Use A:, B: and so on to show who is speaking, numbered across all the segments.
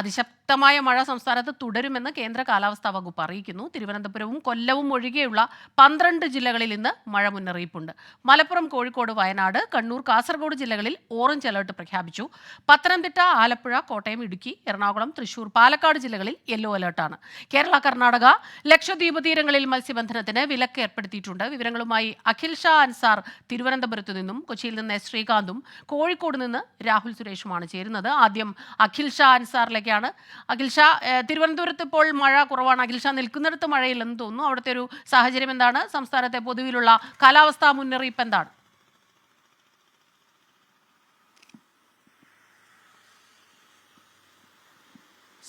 A: Adicep അതിശക്തമായ മഴ സംസ്ഥാനത്ത് തുടരുമെന്ന് കേന്ദ്ര കാലാവസ്ഥാ വകുപ്പ് അറിയിക്കുന്നു. തിരുവനന്തപുരവും കൊല്ലവും ഒഴികെയുള്ള പന്ത്രണ്ട് ജില്ലകളിൽ ഇന്ന് മഴ മുന്നറിയിപ്പുണ്ട്. മലപ്പുറം കോഴിക്കോട് വയനാട് കണ്ണൂർ കാസർഗോഡ് ജില്ലകളിൽ ഓറഞ്ച് അലർട്ട് പ്രഖ്യാപിച്ചു. പത്തനംതിട്ട ആലപ്പുഴ കോട്ടയം ഇടുക്കി എറണാകുളം തൃശൂർ പാലക്കാട് ജില്ലകളിൽ യെല്ലോ അലർട്ടാണ്. കേരള കർണാടക ലക്ഷദ്വീപ് തീരങ്ങളിൽ മത്സ്യബന്ധനത്തിന് വിലക്ക് ഏർപ്പെടുത്തിയിട്ടുണ്ട്. വിവരങ്ങളുമായി അഖിൽ ഷാ അൻസാർ തിരുവനന്തപുരത്ത് നിന്നും കൊച്ചിയിൽ നിന്ന് എസ് ശ്രീകാന്തും കോഴിക്കോട് നിന്ന് രാഹുൽ സുരേഷുമാണ് ചേരുന്നത്. ആദ്യം അഖിൽ ഷാ അൻസാറിലേക്കാണ് അഖിൽ ഷാ ഏഹ്, തിരുവനന്തപുരത്ത് ഇപ്പോൾ മഴ കുറവാണ്. അഖിൽഷ നിൽക്കുന്നിടത്ത് മഴയില്ലെന്ന് തോന്നുന്നു. അവിടുത്തെ ഒരു സാഹചര്യം എന്താണ്? സംസ്ഥാനത്തെ പൊതുവിലുള്ള കാലാവസ്ഥാ മുന്നറിയിപ്പ് എന്താണ്?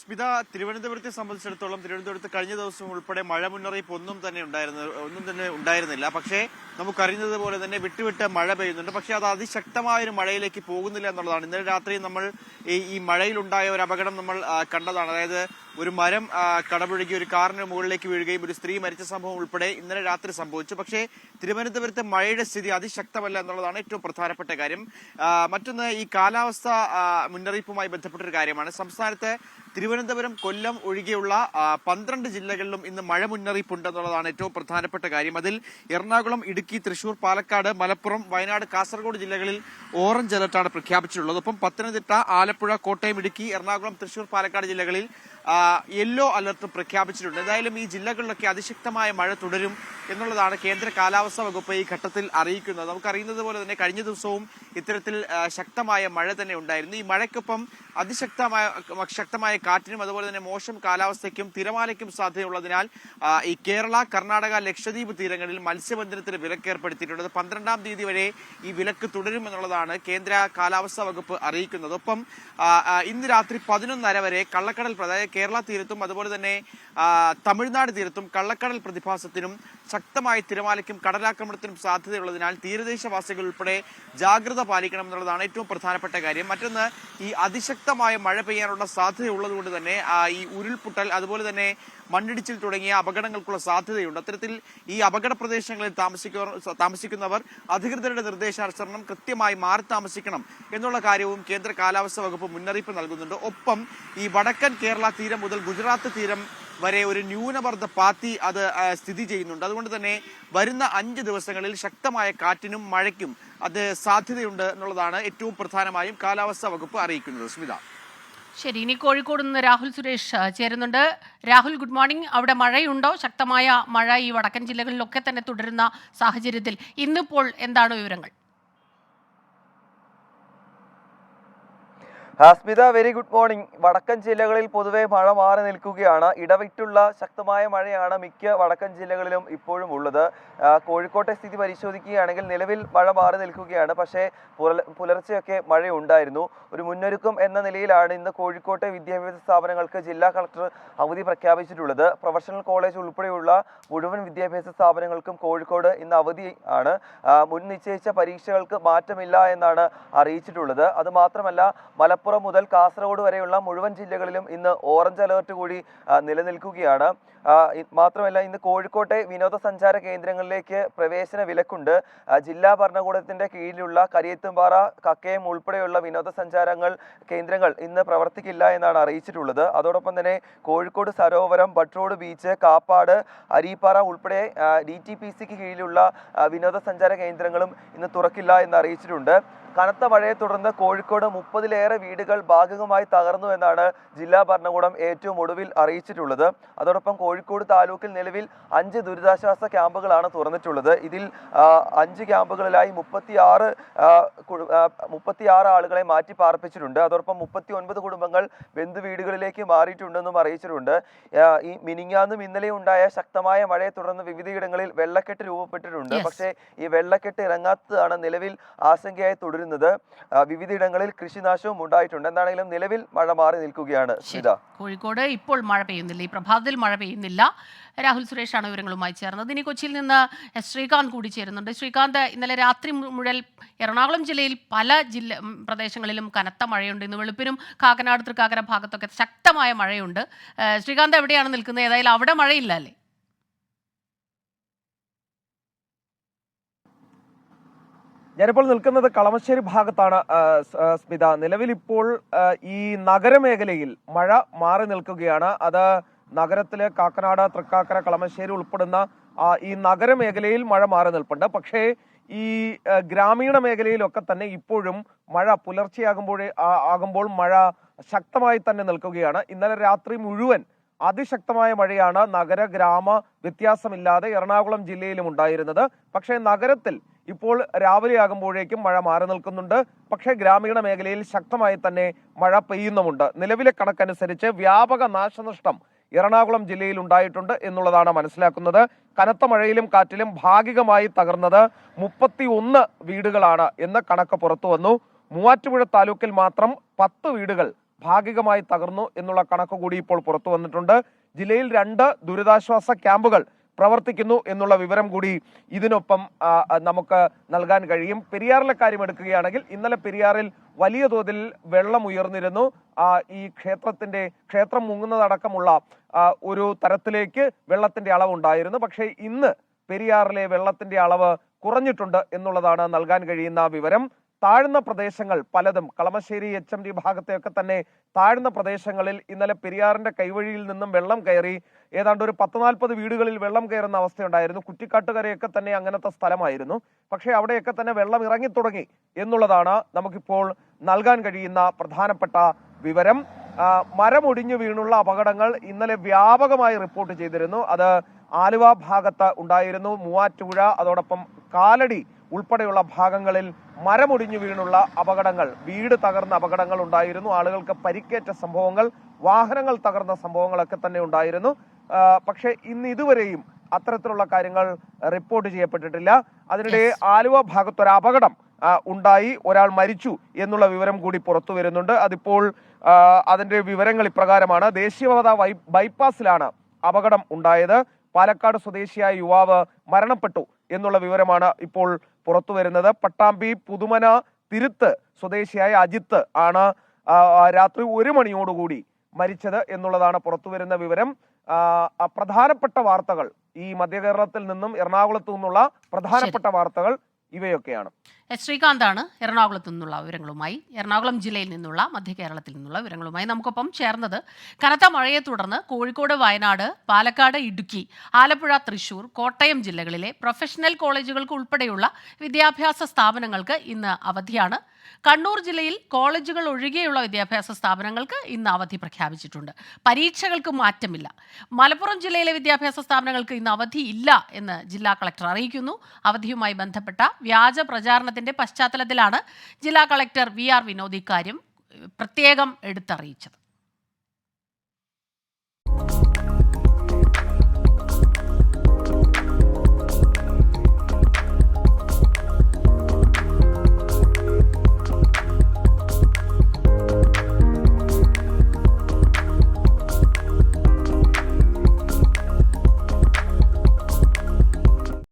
B: സ്മിത തിരുവനന്തപുരത്തെ സംബന്ധിച്ചിടത്തോളം തിരുവനന്തപുരത്ത് കഴിഞ്ഞ ദിവസം ഉൾപ്പെടെ മഴ മുന്നറിയിപ്പ് ഒന്നും തന്നെ ഉണ്ടായിരുന്ന ഒന്നും തന്നെ ഉണ്ടായിരുന്നില്ല. പക്ഷേ നമുക്കറിയുന്നത് പോലെ തന്നെ വിട്ടുവിട്ട് മഴ പെയ്യുന്നുണ്ട്. പക്ഷേ അത് അതിശക്തമായ ഒരു മഴയിലേക്ക് പോകുന്നില്ല എന്നുള്ളതാണ്. ഇന്നലെ രാത്രി നമ്മൾ ഈ മഴയിലുണ്ടായ ഒരു അപകടം നമ്മൾ കണ്ടതാണ്. അതായത് ഒരു മരം കടപുഴകി ഒരു കാറിന് മുകളിലേക്ക് വീഴുകയും ഒരു സ്ത്രീ മരിച്ച സംഭവം ഉൾപ്പെടെ ഇന്നലെ രാത്രി സംഭവിച്ചു. പക്ഷേ തിരുവനന്തപുരത്തെ മഴയുടെ സ്ഥിതി അതിശക്തമല്ല എന്നുള്ളതാണ് ഏറ്റവും പ്രധാനപ്പെട്ട കാര്യം. മറ്റൊന്ന് ഈ കാലാവസ്ഥ മുന്നറിയിപ്പുമായി ബന്ധപ്പെട്ട ഒരു കാര്യമാണ്. സംസ്ഥാനത്ത് തിരുവനന്തപുരം കൊല്ലം ഒഴികെയുള്ള പന്ത്രണ്ട് ജില്ലകളിലും ഇന്ന് മഴ മുന്നറിയിപ്പുണ്ട് എന്നുള്ളതാണ് ഏറ്റവും പ്രധാനപ്പെട്ട കാര്യം. അതിൽ എറണാകുളം ഇടുക്കി തൃശൂർ പാലക്കാട് മലപ്പുറം വയനാട് കാസർഗോഡ് ജില്ലകളിൽ ഓറഞ്ച് അലർട്ടാണ് പ്രഖ്യാപിച്ചിട്ടുള്ളത്. ഒപ്പം പത്തനംതിട്ട ആലപ്പുഴ കോട്ടയം ഇടുക്കി എറണാകുളം തൃശൂർ പാലക്കാട് ജില്ലകളിൽ യെല്ലോ അലർട്ട് പ്രഖ്യാപിച്ചിട്ടുണ്ട്. എന്തായാലും ഈ ജില്ലകളിലൊക്കെ അതിശക്തമായ മഴ തുടരും. എന്നുള്ളതാണ് കേന്ദ്ര കാലാവസ്ഥാ വകുപ്പ് ഈ ഘട്ടത്തിൽ അറിയിക്കുന്നത്. നമുക്കറിയുന്നത് പോലെ തന്നെ കഴിഞ്ഞ ദിവസവും ഇത്തരത്തിൽ ശക്തമായ മഴ തന്നെ ഉണ്ടായിരുന്നു. ഈ മഴയ്ക്കൊപ്പം അതിശക്തമായ ശക്തമായ കാറ്റിനും അതുപോലെ തന്നെ മോശം കാലാവസ്ഥയ്ക്കും തിരമാലയ്ക്കും സാധ്യതയുള്ളതിനാൽ ഈ കേരള കർണാടക ലക്ഷദ്വീപ് തീരങ്ങളിൽ മത്സ്യബന്ധനത്തിന് വിലക്ക് ഏർപ്പെടുത്തിയിട്ടുണ്ട് പന്ത്രണ്ടാം തീയതി വരെ ഈ വിലക്ക് തുടരും എന്നുള്ളതാണ് കേന്ദ്ര കാലാവസ്ഥാ വകുപ്പ് അറിയിക്കുന്നത്. ഒപ്പം ഇന്ന് രാത്രി പതിനൊന്നര വരെ കള്ളക്കടൽ അതായത് കേരള തീരത്തും അതുപോലെ തന്നെ തമിഴ്നാട് തീരത്തും കള്ളക്കടൽ പ്രതിഭാസത്തിനും ശക്തമായ തിരമാലയ്ക്കും കടലാക്രമണത്തിനും സാധ്യതയുള്ളതിനാൽ തീരദേശവാസികൾ ഉൾപ്പെടെ ജാഗ്രത പാലിക്കണം എന്നുള്ളതാണ് ഏറ്റവും പ്രധാനപ്പെട്ട കാര്യം. മറ്റൊന്ന് ഈ അതിശക്തമായ മഴ പെയ്യാനുള്ള സാധ്യതയുള്ളത് കൊണ്ട് തന്നെ ഈ ഉരുൾപൊട്ടൽ അതുപോലെ തന്നെ മണ്ണിടിച്ചിൽ തുടങ്ങിയ അപകടങ്ങൾക്കുള്ള സാധ്യതയുണ്ട്. അത്തരത്തിൽ ഈ അപകട പ്രദേശങ്ങളിൽ താമസിക്കുന്നവർ താമസിക്കുന്നവർ അധികൃതരുടെ നിർദ്ദേശാനുസരണം കൃത്യമായി മാറി താമസിക്കണം എന്നുള്ള കാര്യവും കേന്ദ്ര കാലാവസ്ഥാ വകുപ്പ് മുന്നറിയിപ്പ് നൽകുന്നുണ്ട്. ഒപ്പം ഈ വടക്കൻ കേരള തീരം മുതൽ ഗുജറാത്ത് തീരം വരെ ഒരു ന്യൂനമർദ്ദ പാത്തി അത് സ്ഥിതി ചെയ്യുന്നുണ്ട്. അതുകൊണ്ട് തന്നെ വരുന്ന അഞ്ച് ദിവസങ്ങളിൽ ശക്തമായ കാറ്റിനും മഴയ്ക്കും അത് സാധ്യതയുണ്ട് എന്നുള്ളതാണ് ഏറ്റവും പ്രധാനമായും കാലാവസ്ഥാ വകുപ്പ് അറിയിക്കുന്നത്. സ്മിത.
A: ശരി ഇനി കോഴിക്കോട് നിന്ന് രാഹുൽ സുരേഷ് ചേരുന്നുണ്ട്. Rahul good morning. അവിടെ മഴയുണ്ടോ? ശക്തമായ മഴ ഈ വടക്കൻ ജില്ലകളിലൊക്കെ തന്നെ തുടരുന്ന സാഹചര്യത്തിൽ. ഇന്നിപ്പോൾ എന്താണ് വിവരങ്ങൾ?
C: ഹാസ്മിത വെരി ഗുഡ് മോർണിംഗ് വടക്കൻ ജില്ലകളിൽ പൊതുവെ മഴ മാറി നിൽക്കുകയാണ്. ഇടവിട്ടുള്ള ശക്തമായ മഴയാണ് മിക്ക വടക്കൻ ജില്ലകളിലും ഇപ്പോഴും ഉള്ളത്. കോഴിക്കോട്ടെ സ്ഥിതി പരിശോധിക്കുകയാണെങ്കിൽ നിലവിൽ മഴ മാറി നിൽക്കുകയാണ്. പക്ഷേ പുല പുലർച്ചെയൊക്കെ മഴയുണ്ടായിരുന്നു. ഒരു മുന്നൊരുക്കം എന്ന നിലയിലാണ് ഇന്ന് കോഴിക്കോട്ടെ വിദ്യാഭ്യാസ സ്ഥാപനങ്ങൾക്ക് ജില്ലാ കളക്ടർ അവധി പ്രഖ്യാപിച്ചിട്ടുള്ളത്. പ്രൊഫഷണൽ കോളേജ് ഉൾപ്പെടെയുള്ള മുഴുവൻ വിദ്യാഭ്യാസ സ്ഥാപനങ്ങൾക്കും കോഴിക്കോട് ഇന്ന് അവധി ആണ്. മുൻ നിശ്ചയിച്ച പരീക്ഷകൾക്ക് മാറ്റമില്ല എന്നാണ് അറിയിച്ചിട്ടുള്ളത്. അത് മാത്രമല്ല മലപ്പുറം മുതൽ കാസർഗോഡ് വരെയുള്ള മുഴുവൻ ജില്ലകളിലും ഇന്ന് ഓറഞ്ച് അലേർട്ട് കൂടി നിലനിൽക്കുകയാണ്. മാത്രമല്ല ഇന്ന് കോഴിക്കോട്ടെ വിനോദസഞ്ചാര കേന്ദ്രങ്ങളിലേക്ക് പ്രവേശന വിലക്കുണ്ട്. ജില്ലാ ഭരണകൂടത്തിന്റെ കീഴിലുള്ള കരിയത്തുംപാറ കക്കയം ഉൾപ്പെടെയുള്ള വിനോദസഞ്ചാരങ്ങൾ കേന്ദ്രങ്ങൾ ഇന്ന് പ്രവർത്തിക്കില്ല എന്നാണ് അറിയിച്ചിട്ടുള്ളത്. അതോടൊപ്പം തന്നെ കോഴിക്കോട് സരോവരം ബട്രോഡ് ബീച്ച് കാപ്പാട് അരീപ്പാറ ഉൾപ്പെടെ ഡി ടി പി സിക്ക് കീഴിലുള്ള വിനോദസഞ്ചാര കേന്ദ്രങ്ങളും ഇന്ന് തുറക്കില്ല എന്ന് അറിയിച്ചിട്ടുണ്ട്. കനത്ത മഴയെ തുടർന്ന് കോഴിക്കോട് മുപ്പതിലേറെ വീടുകൾ ഭാഗികമായി തകർന്നു എന്നാണ് ജില്ലാ ഭരണകൂടം ഏറ്റവും ഒടുവിൽ അറിയിച്ചിട്ടുള്ളത്. അതോടൊപ്പം കോഴിക്കോട് താലൂക്കിൽ നിലവിൽ അഞ്ച് ദുരിതാശ്വാസ ക്യാമ്പുകളാണ് തുറന്നിട്ടുള്ളത്. ഇതിൽ അഞ്ച് ക്യാമ്പുകളിലായി മുപ്പത്തിയാറ് മുപ്പത്തിയാറ് ആളുകളെ മാറ്റി പാർപ്പിച്ചിട്ടുണ്ട് അതോടൊപ്പം മുപ്പത്തി ഒൻപത് കുടുംബങ്ങൾ ബന്ധുവീടുകളിലേക്ക് മാറിയിട്ടുണ്ടെന്നും അറിയിച്ചിട്ടുണ്ട്. ഈ മിനിങ്ങാന്നും ഇന്നലെ ഉണ്ടായ ശക്തമായ മഴയെ തുടർന്ന് വിവിധയിടങ്ങളിൽ വെള്ളക്കെട്ട് രൂപപ്പെട്ടിട്ടുണ്ട്. പക്ഷേ ഈ വെള്ളക്കെട്ട് ഇറങ്ങാത്തതാണ് നിലവിൽ ആശങ്കയായി തുടരുന്നത്. ആ, വിവിധയിടങ്ങളിൽ കൃഷിനാശവും ഉണ്ടായിട്ടുണ്ട്. എന്താണെങ്കിലും നിലവിൽ മഴ മാറി നിൽക്കുകയാണ്.
A: കോഴിക്കോട് ഇപ്പോൾ മഴ പെയ്യുന്നില്ല. ഈ പ്രഭാതത്തിൽ മഴ പെയ്യുന്നില്ല. രാഹുൽ സുരേഷാണ് വിവരങ്ങളുമായി ചേർന്നത്. ഇനി കൊച്ചിയിൽ നിന്ന് ശ്രീകാന്ത് കൂടി ചേരുന്നുണ്ട്. ശ്രീകാന്ത് ഇന്നലെ രാത്രി മുഴൽ എറണാകുളം ജില്ലയിൽ പല ജില്ല പ്രദേശങ്ങളിലും കനത്ത മഴയുണ്ട്. ഇന്ന് വെളുപ്പിനും കാക്കനാട് തൃക്കാക്കര ഭാഗത്തൊക്കെ ശക്തമായ മഴയുണ്ട്. ശ്രീകാന്ത് എവിടെയാണ് നിൽക്കുന്നത്? ഏതായാലും അവിടെ മഴയില്ല അല്ലേ?
D: ഞാനിപ്പോൾ നിൽക്കുന്നത് കളമശ്ശേരി ഭാഗത്താണ് സ്മിത. നിലവിൽ ഇപ്പോൾ ഈ നഗരമേഖലയിൽ മഴ മാറി നിൽക്കുകയാണ്. അത് നഗരത്തിലെ കാക്കനാട് തൃക്കാക്കര കളമശ്ശേരി ഉൾപ്പെടുന്ന ഈ നഗരമേഖലയിൽ മഴ മാറി നിൽപ്പുണ്ട്. പക്ഷേ ഈ ഗ്രാമീണ മേഖലയിലൊക്കെ തന്നെ ഇപ്പോഴും മഴ പുലർച്ചെയാകുമ്പോഴേ ആകുമ്പോൾ മഴ ശക്തമായി തന്നെ നിൽക്കുകയാണ്. ഇന്നലെ രാത്രി മുഴുവൻ അതിശക്തമായ മഴയാണ് നഗര ഗ്രാമ വ്യത്യാസമില്ലാതെ എറണാകുളം ജില്ലയിലും ഉണ്ടായിരുന്നത്. പക്ഷേ നഗരത്തിൽ ഇപ്പോൾ രാവിലെ ആകുമ്പോഴേക്കും മഴ മാറി നിൽക്കുന്നുണ്ട്. പക്ഷേ ഗ്രാമീണ മേഖലയിൽ ശക്തമായി തന്നെ മഴ പെയ്യുന്നുമുണ്ട്. നിലവിലെ കണക്കനുസരിച്ച് വ്യാപക നാശനഷ്ടം എറണാകുളം ജില്ലയിൽ ഉണ്ടായിട്ടുണ്ട് എന്നുള്ളതാണ് മനസ്സിലാക്കുന്നത്. കനത്ത മഴയിലും കാറ്റിലും ഭാഗികമായി തകർന്നത് മുപ്പത്തി ഒന്ന് വീടുകളാണ് എന്ന കണക്ക് പുറത്തു വന്നു. മൂവാറ്റുപുഴ താലൂക്കിൽ മാത്രം പത്ത് വീടുകൾ ഭാഗികമായി തകർന്നു എന്നുള്ള കണക്ക് കൂടി ഇപ്പോൾ പുറത്തു വന്നിട്ടുണ്ട്. ജില്ലയിൽ രണ്ട് ദുരിതാശ്വാസ ക്യാമ്പുകൾ പ്രവർത്തിക്കുന്നു എന്നുള്ള വിവരം കൂടി ഇതിനൊപ്പം നമുക്ക് നൽകാൻ കഴിയും. പെരിയാറിലെ കാര്യം എടുക്കുകയാണെങ്കിൽ ഇന്നലെ പെരിയാറിൽ വലിയ തോതിൽ വെള്ളം ഉയർന്നിരുന്നു. ഈ ക്ഷേത്രത്തിന്റെ ക്ഷേത്രം മുങ്ങുന്നതടക്കമുള്ള ഒരു തരത്തിലേക്ക് വെള്ളത്തിന്റെ അളവുണ്ടായിരുന്നു. പക്ഷേ ഇന്ന് പെരിയാറിലെ വെള്ളത്തിന്റെ അളവ് കുറഞ്ഞിട്ടുണ്ട് എന്നുള്ളതാണ് നൽകാൻ കഴിയുന്ന വിവരം. താഴ്ന്ന പ്രദേശങ്ങൾ പലതും കളമശ്ശേരി എച്ച് എം ഡി ഭാഗത്തെയൊക്കെ തന്നെ താഴ്ന്ന പ്രദേശങ്ങളിൽ ഇന്നലെ പെരിയാറിന്റെ കൈവഴിയിൽ നിന്നും വെള്ളം കയറി ഏതാണ്ട് ഒരു പത്ത് നാൽപ്പത് വീടുകളിൽ വെള്ളം കയറുന്ന അവസ്ഥയുണ്ടായിരുന്നു. കുറ്റിക്കാട്ടുകരയൊക്കെ തന്നെ അങ്ങനത്തെ സ്ഥലമായിരുന്നു. പക്ഷേ അവിടെയൊക്കെ തന്നെ വെള്ളം ഇറങ്ങി തുടങ്ങി എന്നുള്ളതാണ് നമുക്കിപ്പോൾ നൽകാൻ കഴിയുന്ന പ്രധാനപ്പെട്ട വിവരം. മരമൊടിഞ്ഞു വീണുള്ള അപകടങ്ങൾ ഇന്നലെ വ്യാപകമായി റിപ്പോർട്ട് ചെയ്തിരുന്നു. അത് ആലുവ ഭാഗത്ത് ഉണ്ടായിരുന്നു. മൂവാറ്റുപുഴ അതോടൊപ്പം കാലടി ഉൾപ്പെടെയുള്ള ഭാഗങ്ങളിൽ മരമൊടിഞ്ഞു വീണുള്ള അപകടങ്ങൾ വീട് തകർന്ന അപകടങ്ങൾ ഉണ്ടായിരുന്നു. ആളുകൾക്ക് പരിക്കേറ്റ സംഭവങ്ങൾ വാഹനങ്ങൾ തകർന്ന സംഭവങ്ങളൊക്കെ തന്നെ ഉണ്ടായിരുന്നു. പക്ഷേ ഇന്ന് ഇതുവരെയും അത്തരത്തിലുള്ള കാര്യങ്ങൾ റിപ്പോർട്ട് ചെയ്യപ്പെട്ടിട്ടില്ല. അതിനിടെ ആലുവ ഭാഗത്തൊരു അപകടം ഉണ്ടായി. ഒരാൾ മരിച്ചു എന്നുള്ള വിവരം കൂടി പുറത്തു വരുന്നുണ്ട്. അതിപ്പോൾ അതിന്റെ വിവരങ്ങൾ ഇപ്രകാരമാണ്. ദേശീയപാത ബൈപ്പാസിലാണ് അപകടം ഉണ്ടായത്. പാലക്കാട് സ്വദേശിയായ യുവാവ് മരണപ്പെട്ടു എന്നുള്ള വിവരമാണ് ഇപ്പോൾ പുറത്തു വരുന്നത്. പട്ടാമ്പി പുതുമന തിരുത്ത് സ്വദേശിയായ അജിത്ത് ആണ് രാത്രി ഒരു മണിയോടുകൂടി മരിച്ചത് എന്നുള്ളതാണ് പുറത്തു വരുന്ന വിവരം. പ്രധാനപ്പെട്ട വാർത്തകൾ ഈ മധ്യകേരളത്തിൽ നിന്നും എറണാകുളത്തു നിന്നുള്ള പ്രധാനപ്പെട്ട വാർത്തകൾ ഇവയൊക്കെയാണ്.
A: എസ് ശ്രീകാന്താണ് എറണാകുളത്ത് നിന്നുള്ള വിവരങ്ങളുമായി. എറണാകുളം ജില്ലയിൽ നിന്നുള്ള മധ്യ കേരളത്തിൽ നിന്നുള്ള വിവരങ്ങളുമായി നമുക്കൊപ്പം ചേർന്നത് കനത്ത മഴയെ തുടർന്ന് കോഴിക്കോട് വയനാട് പാലക്കാട് ഇടുക്കി ആലപ്പുഴ തൃശൂർ കോട്ടയം ജില്ലകളിലെ പ്രൊഫഷണൽ കോളേജുകൾക്ക് ഉൾപ്പെടെയുള്ള വിദ്യാഭ്യാസ സ്ഥാപനങ്ങൾക്ക് ഇന്ന് അവധിയാണ്. കണ്ണൂർ ജില്ലയിൽ കോളേജുകൾ ഒഴികെയുള്ള വിദ്യാഭ്യാസ സ്ഥാപനങ്ങൾക്ക് ഇന്ന് അവധി പ്രഖ്യാപിച്ചിട്ടുണ്ട്. പരീക്ഷകൾക്ക് മാറ്റമില്ല. മലപ്പുറം ജില്ലയിലെ വിദ്യാഭ്യാസ സ്ഥാപനങ്ങൾക്ക് ഇന്ന് അവധി ഇല്ല എന്ന് ജില്ലാ കളക്ടർ അറിയിക്കുന്നു. അവധിയുമായി ബന്ധപ്പെട്ട വ്യാജ പ്രചാരണത്തിന്റെ പശ്ചാത്തലത്തിലാണ് ജില്ലാ കളക്ടർ വി ആർ വിനോദ് ഇക്കാര്യം പ്രത്യേകം എടുത്തറിയിച്ചത്.